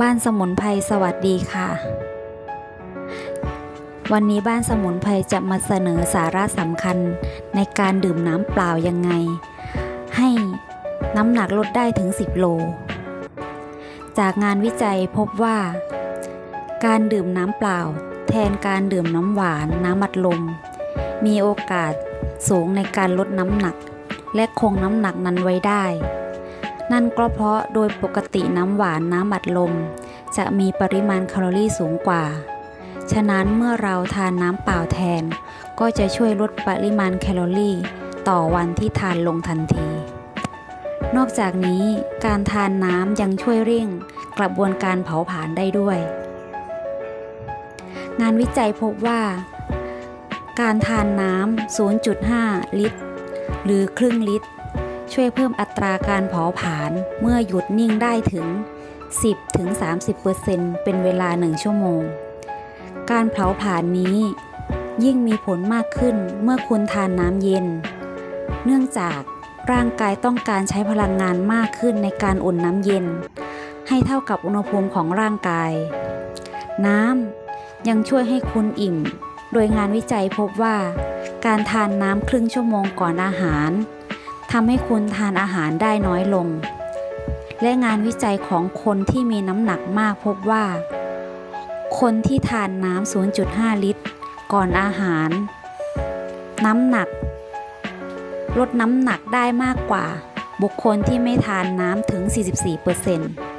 บ้านสมุนไพรสวัสดีค่ะ วันนี้บ้านสมุนไพรจะมาเสนอสาระสำคัญในการดื่มน้ำเปล่ายังไง ให้น้ำหนักลดได้ถึง 10 โล จากงานวิจัยพบว่า การดื่มน้ำเปล่า แทนการดื่มน้ำหวานน้ำอัดลม มีโอกาสสูงในการลดน้ำหนัก และคงน้ำหนักนั้นไว้ได้ นั่นก็เพราะโดยปกติน้ำหวานน้ำอัดลม จะมีปริมาณแคลอรี่สูงกว่า ฉะนั้นเมื่อเราทานน้ำเปล่าแทน ก็จะช่วยลดปริมาณแคลอรี่ ต่อวันที่ทานลงทันที นอกจากนี้การทานน้ำยังช่วยเร่งกระบวนการเผาผลาญได้ด้วย งานวิจัยพบว่า การทานน้ำ 0.5 ลิตร หรือครึ่งลิตร ช่วยเพิ่มอัตราการเผาผลาญเมื่อหยุดนิ่งได้ถึง 10-30%เป็นเวลา 1 ชั่วโมง การเผาผลาญนี้ ยิ่งมีผลมากขึ้นเมื่อคุณทานน้ำเย็น เนื่องจากร่างกายต้องการใช้พลังงานมากขึ้นในการอุ่นน้ำเย็น ให้เท่ากับอุณหภูมิของร่างกาย น้ำยังช่วยให้คุณอิ่ม โดยงานวิจัยพบว่า การทานน้ำครึ่งชั่วโมงก่อนอาหาร ทำให้คุณทานอาหารได้น้อยลง และงานวิจัยของคนที่มีน้ำหนักมากพบว่า คนที่ทานน้ำ 0.5 ลิตร ก่อนอาหาร น้ำหนัก ลดน้ำหนักได้มากกว่า บุคคลที่ไม่ทานน้ำถึง 44%